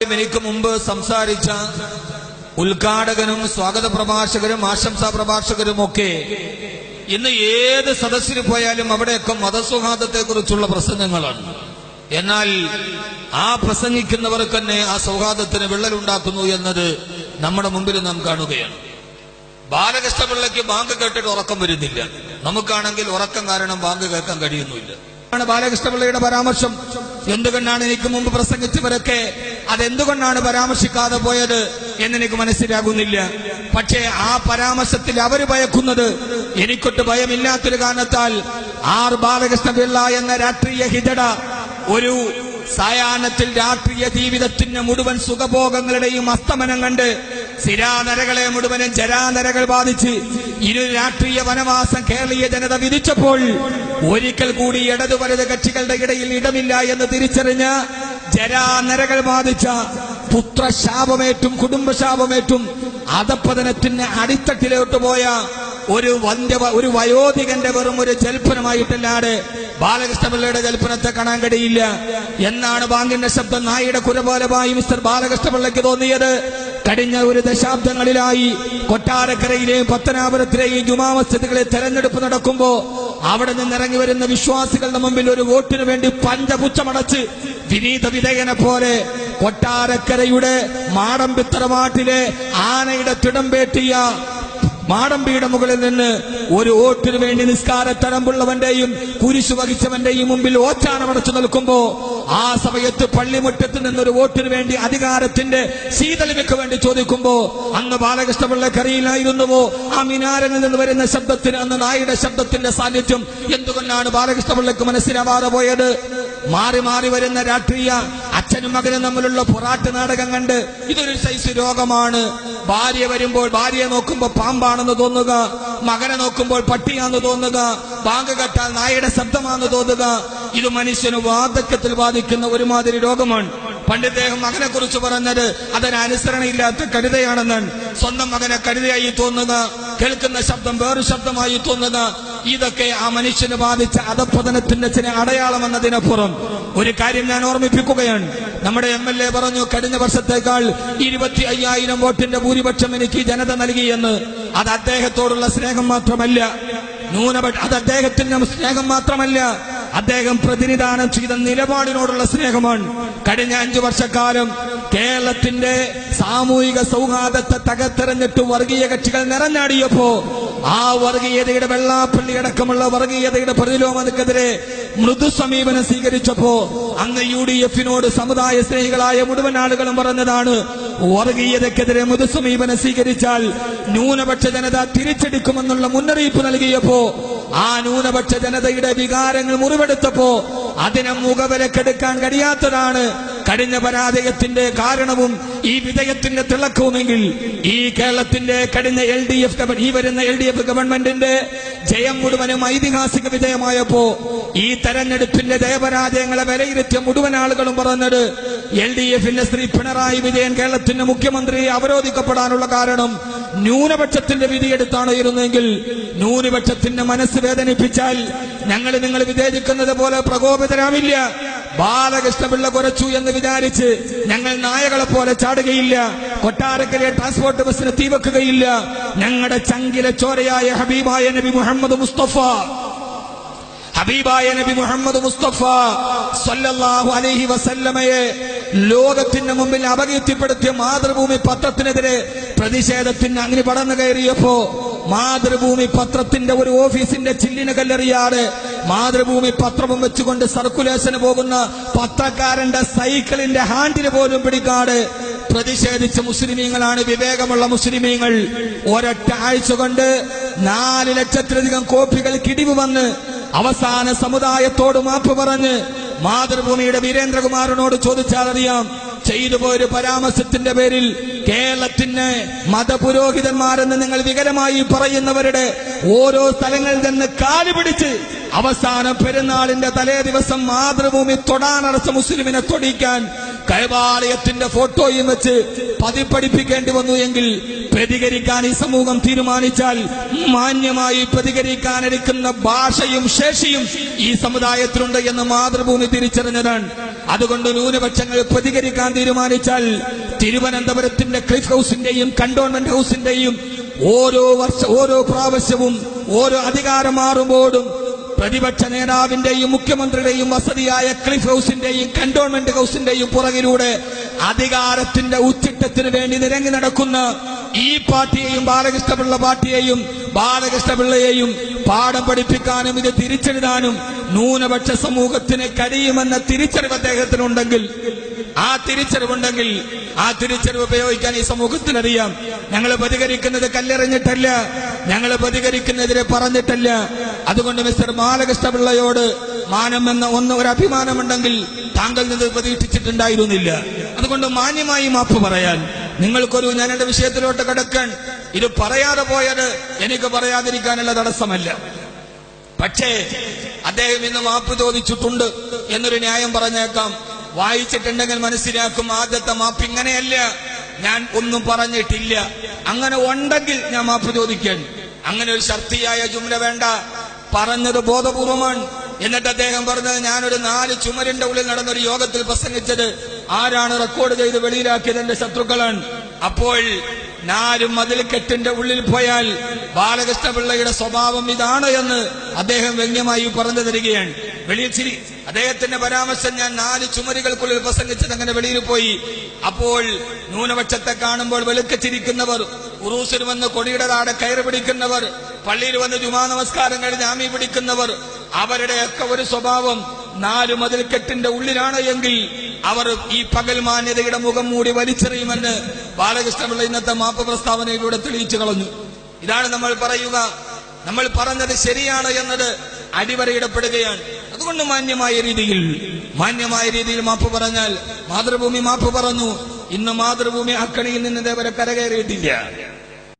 എനിക്ക് മുമ്പ് സംസാരിച്ച ഉദ്ഘാടകനും സ്വാഗത പ്രഭാഷകരും ആശംസാ പ്രഭാഷകരും ഒക്കെ ഇന്ന് ഏത് സദസ്സിൽ പോയാലും അവിടെയൊക്കെ മതസൗഹാർദ്ദത്തെ കുറിച്ചുള്ള പ്രസംഗങ്ങളാണ്. എന്നാൽ ആ പ്രസംഗിക്കുന്നവർക്ക് തന്നെ ആ സൗഹാർദ്ദത്തിന് വിള്ളലുണ്ടാക്കുന്നു എന്നത് നമ്മുടെ മുമ്പിൽ നാം കാണുകയാണ്. ബാലകൃഷ്ണപിള്ളയ്ക്ക് ബാങ്ക് കേട്ടിട്ട് ഉറക്കം വരുന്നില്ല. നമുക്കാണെങ്കിൽ ഉറക്കം കാരണം ബാങ്ക് കേൾക്കാൻ കഴിയുന്നില്ല ആണ് ബാലകൃഷ്ണപിള്ളയുടെ പരാമർശം. എന്തുകൊണ്ടാണ് എനിക്ക് മുമ്പ് പ്രസംഗിച്ചവരൊക്കെ അതെന്തുകൊണ്ടാണ് പരാമർശിക്കാതെ പോയത് എന്നെനിക്ക് മനസ്സിലാകുന്നില്ല. പക്ഷേ ആ പരാമർശത്തിൽ അവർ ഭയക്കുന്നത് എനിക്കൊട്ട് ഭയമില്ലാത്തൊരു കാരണത്താൽ ആർ ബാലകൃഷ്ണപിള്ള എന്ന രാഷ്ട്രീയ ഹിതട ഒരു സായാഹ്നത്തിൽ രാഷ്ട്രീയ ജീവിതത്തിന്റെ മുഴുവൻ സുഖഭോഗങ്ങളുടെയും അസ്തമനം കണ്ട് സിരാനരകളെ മുഴുവനും ജരാനരകൾ ബാധിച്ച് ഇരു രാഷ്ട്രീയ വനവാസം കേരളീയ ജനത വിധിച്ചപ്പോൾ ഒരിക്കൽ കൂടി ഇടതു വലത് കക്ഷികളുടെ ഇടയിൽ ഇടമില്ല എന്ന് തിരിച്ചറിഞ്ഞ ജരാനരകൾ ബാധിച്ച പുത്രശാപമേറ്റും കുടുംബശാപമേറ്റും അധപ്പതനത്തിന് അടിത്തട്ടിലോട്ട് പോയ ഒരു വന്ധ്യ ഒരു വയോധികന്റെ വെറും ഒരു ജൽപ്പനമായിട്ടല്ലാതെ ബാലകൃഷ്ണപിള്ളയുടെ ജൽപ്പനത്തെ കാണാൻ കഴിയില്ല. എന്നാണ് ബാങ്കിന്റെ ശബ്ദം. നായിയുടെ കുരപോലമായി മിസ്റ്റർ ബാലകൃഷ്ണപിള്ളയ്ക്ക് തോന്നിയത്. കഴിഞ്ഞ ഒരു ദശാബ്ദങ്ങളിലായി കൊട്ടാരക്കരയിലെയും പത്തനാപുരത്തിലെയും ജുമാമസ്ജിദുകളെ തെരഞ്ഞെടുപ്പ് നടക്കുമ്പോ അവിടെ നിന്ന് ഇറങ്ങി വരുന്ന വിശ്വാസികളുടെ മുമ്പിൽ ഒരു വോട്ടിനു വേണ്ടി പഞ്ചപുച്ഛമടച്ച് വിനീത വിധേയനെ പോലെ കൊട്ടാരക്കരയുടെ മാടമ്പിത്തറമാട്ടിലെ ആനയുടെ തിടമ്പേട്ടിയ മാടമ്പിയുടെ മുകളിൽ നിന്ന് ഒരു ഓട്ടിനു വേണ്ടി നിസ്കാര തരമ്പുള്ളവന്റെയും കുരിശു വഹിച്ചവന്റെയും മുമ്പിൽ ഓച്ചാനമടച്ചു നിൽക്കുമ്പോ ആ സമയത്ത് പള്ളിമുറ്റത്ത് നിന്നൊരു വോട്ടിനു വേണ്ടി അധികാരത്തിന്റെ ശീതളിമയ്ക്ക് വേണ്ടി ചോദിക്കുമ്പോ അന്ന് ബാലകൃഷ്ണപിള്ളക്ക് അറിയില്ലായിരുന്നുവോ ആ മിനാരിൽ നിന്ന് വരുന്ന ശബ്ദത്തിന് അന്ന് നായുടെ ശബ്ദത്തിന്റെ സാന്നിധ്യം എന്തുകൊണ്ടാണ് ബാലകൃഷ്ണപിള്ളക്ക് മനസ്സിലാവാതെ പോയത്? മാറി മാറി വരുന്ന രാഷ്ട്രീയ അച്ഛനും മകനും തമ്മിലുള്ള പൊറാട്ട് നാടകം കണ്ട് ഇതൊരു സൈസ് രോഗമാണ്. ഭാര്യ വരുമ്പോൾ ഭാര്യയെ നോക്കുമ്പോൾ പാമ്പാണെന്ന് തോന്നുക മകനെ നോക്കുമ്പോൾ പട്ടിയാന്ന് തോന്നുക ബാങ്ക് കെട്ടാൽ നായയുടെ ശബ്ദമാണെന്ന് തോന്നുക. ഇത് മനുഷ്യന് വാർദ്ധക്യത്തിൽ ബാധിക്കുന്ന ഒരുമാതിരി രോഗമാണ്. പണ്ട് ഇദ്ദേഹം മകനെ കുറിച്ച് പറഞ്ഞത് അതിനനുസരണയില്ലാത്ത കരുതയാണെന്നാണ് സ്വന്തം മകനെ കരുതയായി തോന്നുക കേൾക്കുന്ന ശബ്ദം വേറൊരു ശബ്ദമായി തോന്നുക ഇതൊക്കെ ആ മനുഷ്യന് ബാധിച്ച അധപ്പതനത്തിന്റെ ചില അടയാളം എന്നതിനപ്പുറം ഒരു കാര്യം ഞാൻ ഓർമ്മിപ്പിക്കുകയാണ്. നമ്മുടെ എം എൽ എ പറഞ്ഞു കഴിഞ്ഞ വർഷത്തേക്കാൾ ഇരുപത്തി അയ്യായിരം വോട്ടിന്റെ ഭൂരിപക്ഷം എനിക്ക് ജനത നൽകിയെന്ന് അത് അദ്ദേഹത്തോടുള്ള സ്നേഹം മാത്രമല്ല. ന്യൂനപക്ഷ അത് അദ്ദേഹത്തിന്റെ സ്നേഹം മാത്രമല്ല. അദ്ദേഹം പ്രതിനിധാനം ചെയ്ത നിലപാടിനോടുള്ള സ്നേഹമാണ്. കഴിഞ്ഞ അഞ്ചു വർഷക്കാലം കേരളത്തിന്റെ സാമൂഹിക സൗഹാർദ്ദത്തെ തകർത്തെറിഞ്ഞിട്ട് വർഗീയ കക്ഷികൾ നിറഞ്ഞാടിയപ്പോ ആ വർഗീയതയുടെ വെള്ളാപ്പള്ളി അടക്കമുള്ള വർഗീയതയുടെ പ്രതിലോമതക്കെതിരെ മൃദു സമീപനം സ്വീകരിച്ചപ്പോ അന്ന് യു ഡി എഫിനോട് സമുദായ സ്നേഹികളായ മുഴുവൻ ആളുകളും പറഞ്ഞതാണ് വർഗീയതക്കെതിരെ മൃദു സമീപനം സ്വീകരിച്ചാൽ ന്യൂനപക്ഷ ജനത തിരിച്ചെടുക്കുമെന്നുള്ള മുന്നറിയിപ്പ് നൽകിയപ്പോ ആ ന്യൂനപക്ഷ ജനതയുടെ വികാരങ്ങൾ മുറിവെടുത്തപ്പോ അതിനെ മുഖവിലക്കെടുക്കാൻ കഴിയാത്തതാണ് കഴിഞ്ഞ പരാജയത്തിന്റെ കാരണവും ഈ വിജയത്തിന്റെ തിളക്കവുമെങ്കിൽ ഈ കേരളത്തിന്റെ കഴിഞ്ഞ എൽ ഡി എഫ് ഈ വരുന്ന എൽ ഡി എഫ് ഗവൺമെന്റിന്റെ ജയം മുഴുവനും ഐതിഹാസിക വിജയമായപ്പോ ഈ തെരഞ്ഞെടുപ്പിന്റെ ജയപരാജയങ്ങളെ വിലയിരുത്തിയ മുഴുവൻ ആളുകളും പറഞ്ഞത് എൽ ഡി എഫിന്റെ ശ്രീ പിണറായി വിജയൻ കേരളത്തിന്റെ മുഖ്യമന്ത്രി അവരോധിക്കപ്പെടാനുള്ള കാരണം ന്യൂനപക്ഷത്തിന്റെ വിധിയെടുത്താണ് ഇരുന്നെങ്കിൽ ന്യൂനപക്ഷത്തിന്റെ മനസ്സ് വേദനിപ്പിച്ചാൽ ഞങ്ങൾ നിങ്ങൾ വിചാരിക്കുന്നത് പോലെ പ്രകോപിതരാവില്ല. ബാലകൃഷ്ണപിള്ള കുറച്ചു എന്ന് വിചാരിച്ച് ഞങ്ങൾ നായകളെ പോലെ ചാടുകയില്ല. കൊട്ടാരക്കരെ ട്രാൻസ്പോർട്ട് ബസ്സിന് തീവക്കുകയില്ല ഞങ്ങളുടെ ചങ്കിലെ ചോരയായ ഹബീബായ നബി മുഹമ്മദ് മുസ്തഫ. ഹബീബായ നബി മുഹമ്മദ് മുസ്തഫ സല്ലല്ലാഹു അലൈഹി വസല്ലമയെ ലോകത്തിന്റെ മുമ്പിൽ അപകീർത്തിപ്പെടുത്തിയ മാതൃഭൂമി പത്രത്തിനെതിരെ പ്രതിഷേധത്തിന് അങ്ങനെ പടന്നു കയറിയപ്പോ മാതൃഭൂമി പത്രത്തിന്റെ ഒരു ഓഫീസിന്റെ ചില്ലിന് കല്ലെറിയാതെ മാതൃഭൂമി പത്രവും വെച്ചുകൊണ്ട് സർക്കുലേഷന് പോകുന്ന പത്രക്കാരന്റെ സൈക്കിളിന്റെ ഹാൻഡിന് പോലും പിടിക്കാട് പ്രതിഷേധിച്ച മുസ്ലിമീങ്ങളാണ് വിവേകമുള്ള മുസ്ലിമീങ്ങൾ. ഒരൊറ്റ ആഴ്ച കൊണ്ട് നാല് ലക്ഷത്തിലധികം കോപ്പികൾ കിടിവ് വന്ന് അവസാന സമുദായത്തോട് മാപ്പ് പറഞ്ഞ് മാതൃഭൂമിയുടെ വീരേന്ദ്രകുമാറിനോട് ചോദിച്ചാൽ അറിയാം ചെയ്തു പോയൊരു പരാമർശത്തിന്റെ പേരിൽ കേരളത്തിന് മതപുരോഹിതന്മാരെന്ന് നിങ്ങൾ വികരമായി പറയുന്നവരുടെ ഓരോ സ്ഥലങ്ങളിൽ നിന്ന് കാലി പിടിച്ച് അവസാന പെരുന്നാളിന്റെ തലേ ദിവസം മാതൃഭൂമി തൊടാനടച്ച മുസ്ലിമിനെ തൊടിക്കാൻ കൈവാലയത്തിന്റെ ഫോട്ടോയും വെച്ച് പതിപ്പടിപ്പിക്കേണ്ടി വന്നു എങ്കിൽ പ്രതികരിക്കാൻ ഈ സമൂഹം തീരുമാനിച്ചാൽ മാന്യമായി പ്രതികരിക്കാനെടുക്കുന്ന ഭാഷയും ശേഷിയും ഈ സമുദായത്തിലുണ്ട് എന്ന് മാതൃഭൂമി തിരിച്ചറിഞ്ഞതാണ്. അതുകൊണ്ട് ന്യൂനപക്ഷങ്ങൾ പ്രതികരിക്കാൻ തീരുമാനിച്ചാൽ തിരുവനന്തപുരത്തിന്റെ ക്ലിഫ് ഹൗസിന്റെയും കണ്ടോൺമെന്റ് ഹൗസിന്റെയും ഓരോ വർഷ ഓരോ പ്രാവശ്യവും ഓരോ അധികാരം മാറുമ്പോഴും പ്രതിപക്ഷ നേതാവിന്റെയും മുഖ്യമന്ത്രിയുടെയും വസതിയായ ക്ലിഫ് ഹൗസിന്റെയും കണ്ടോൺമെന്റ് ഹൗസിന്റെയും പുറകിലൂടെ അധികാരത്തിന്റെ ഉച്ചിട്ടത്തിന് വേണ്ടി നിരങ്ങി നടക്കുന്ന ഈ പാർട്ടിയെയും ബാലകൃഷ്ണപിള്ള പാർട്ടിയെയും ബാലകൃഷ്ണപിള്ളയെയും പാഠം പഠിപ്പിക്കാനും ഇത് തിരിച്ചെഴുതാനും ന്യൂനപക്ഷ സമൂഹത്തിന് കഴിയുമെന്ന തിരിച്ചറിവ് അദ്ദേഹത്തിനുണ്ടെങ്കിൽ ആ തിരിച്ചറിവുണ്ടെങ്കിൽ ആ തിരിച്ചറിവ് ഉപയോഗിക്കാൻ ഈ സമൂഹത്തിനറിയാം. ഞങ്ങൾ പ്രതികരിക്കുന്നത് കല്ലെറിഞ്ഞിട്ടല്ല. ഞങ്ങൾ പ്രതികരിക്കുന്നതിനെ പറഞ്ഞിട്ടല്ല. അതുകൊണ്ട് മിസ്റ്റർ ബാലകൃഷ്ണപിള്ളയോട് മാനം എന്ന ഒന്ന് ഒരു അഭിമാനമുണ്ടെങ്കിൽ താങ്കൾ ഇത് പ്രതീക്ഷിച്ചിട്ടുണ്ടായിരുന്നില്ല. അതുകൊണ്ട് മാന്യമായി മാപ്പ് പറയാൻ നിങ്ങൾക്കൊരു ഞാൻ എന്റെ വിഷയത്തിലോട്ട് കിടക്കാൻ ഇത് പറയാതെ പോയത് എനിക്ക് പറയാതിരിക്കാനുള്ള തടസ്സമല്ല. പക്ഷേ അദ്ദേഹം ഇന്ന് മാപ്പ് ചോദിച്ചിട്ടുണ്ട് എന്നൊരു ന്യായം പറഞ്ഞേക്കാം. വായിച്ചിട്ടുണ്ടെങ്കിൽ മനസ്സിലാക്കും ആദ്യത്തെ മാപ്പ് ഇങ്ങനെയല്ല. ഞാൻ ഒന്നും പറഞ്ഞിട്ടില്ല. അങ്ങനെ ഉണ്ടെങ്കിൽ ഞാൻ മാപ്പ് ചോദിക്കാൻ. അങ്ങനെ ഒരു ശക്തിയായ ജുംല വേണ്ട. പറഞ്ഞത് ബോധപൂർവമാണ്. എന്നിട്ട് അദ്ദേഹം പറഞ്ഞത് ഞാനൊരു നാല് ചുമരിന്റെ ഉള്ളിൽ നടന്നൊരു യോഗത്തിൽ പ്രസംഗിച്ചത്. ആരാണ് റെക്കോർഡ് ചെയ്ത് വെളിയിലാക്കിയത് എന്റെ ശത്രുക്കളാണ്. അപ്പോൾ നാല് മതിൽക്കെട്ടിന്റെ ഉള്ളിൽ പോയാൽ ബാലകൃഷ്ണപിള്ളയുടെ സ്വഭാവം ഇതാണ് എന്ന് അദ്ദേഹം വ്യംഗ്യമായി പറഞ്ഞു തരികയാണ്. വെളിയിൽ ചിരി. അദ്ദേഹത്തിന്റെ പരാമർശം ഞാൻ നാല് ചുമരുകൾക്കുള്ളിൽ പ്രസംഗിച്ചത് അങ്ങനെ വെളിയിൽ പോയി. അപ്പോൾ ന്യൂനപക്ഷത്തെ കാണുമ്പോൾ വെളുക്കച്ചിരിക്കുന്നവർ ഉറൂസിൽ വന്ന് കൊടിയുടെ താടെ കയറി പിടിക്കുന്നവർ പള്ളിയിൽ വന്ന് ജുമാ നമസ്കാരം കഴിഞ്ഞ് ആമി പിടിക്കുന്നവർ അവരുടെയൊക്കെ ഒരു സ്വഭാവം നാല് മതിൽക്കെട്ടിന്റെ ഉള്ളിലാണ് എങ്കിൽ അവർ ഈ പകൽ മാന്യതയുടെ മുഖം മൂടി വലിച്ചെറിയുമെന്ന് ബാലകൃഷ്ണപിള്ള ഇന്നത്തെ മാപ്പ് പ്രസ്താവനയിലൂടെ തെളിയിച്ചു കളഞ്ഞു. ഇതാണ് നമ്മൾ പറയുക. നമ്മൾ പറഞ്ഞത് ശരിയാണ് എന്നത് അടിവരയിടപ്പെടുകയാണ്. അതുകൊണ്ട് മാന്യമായ രീതിയിൽ മാന്യമായ രീതിയിൽ മാപ്പ് പറഞ്ഞാൽ മാതൃഭൂമി മാപ്പ് പറഞ്ഞു. ഇന്ന് മാതൃഭൂമി അക്കണിയിൽ നിന്ന് ഇതേവരെ കരകയറിയിട്ടില്ല.